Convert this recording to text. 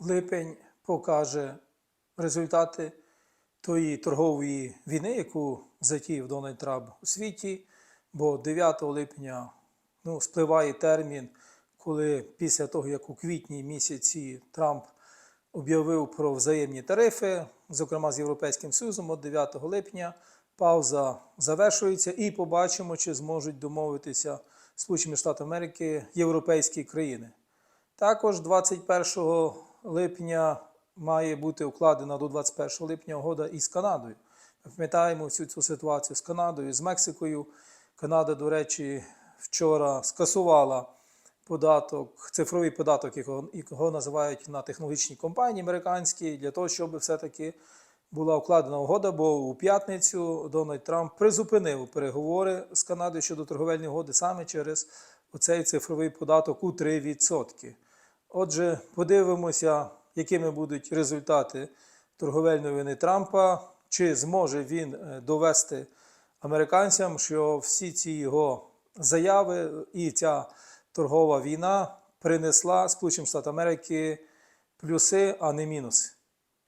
липень покаже результати тої торгової війни, яку затіяв Дональд Трамп у світі, бо 9 липня ну, спливає термін, коли після того, як у квітні місяці Трамп об'явив про взаємні тарифи, зокрема з Європейським Союзом, от 9 липня пауза завершується і побачимо, чи зможуть домовитися Сполучені Штати Америки європейські країни. Також 21 липня має бути укладена до 21 липня угода із Канадою. Ми пам'ятаємо всю цю ситуацію з Канадою, з Мексикою. Канада, до речі, вчора скасувала податок, цифровий податок, якого, якого називають на технологічні компанії американські, для того, щоб все-таки була укладена угода, бо у п'ятницю Дональд Трамп призупинив переговори з Канадою щодо торговельної угоди саме через оцей цифровий податок у 3%. Отже, подивимося, якими будуть результати торговельної війни Трампа, чи зможе він е, довести американцям, що всі ці його заяви і ця торгова війна принесла Сполученим Штатам Америки плюси, а не мінуси.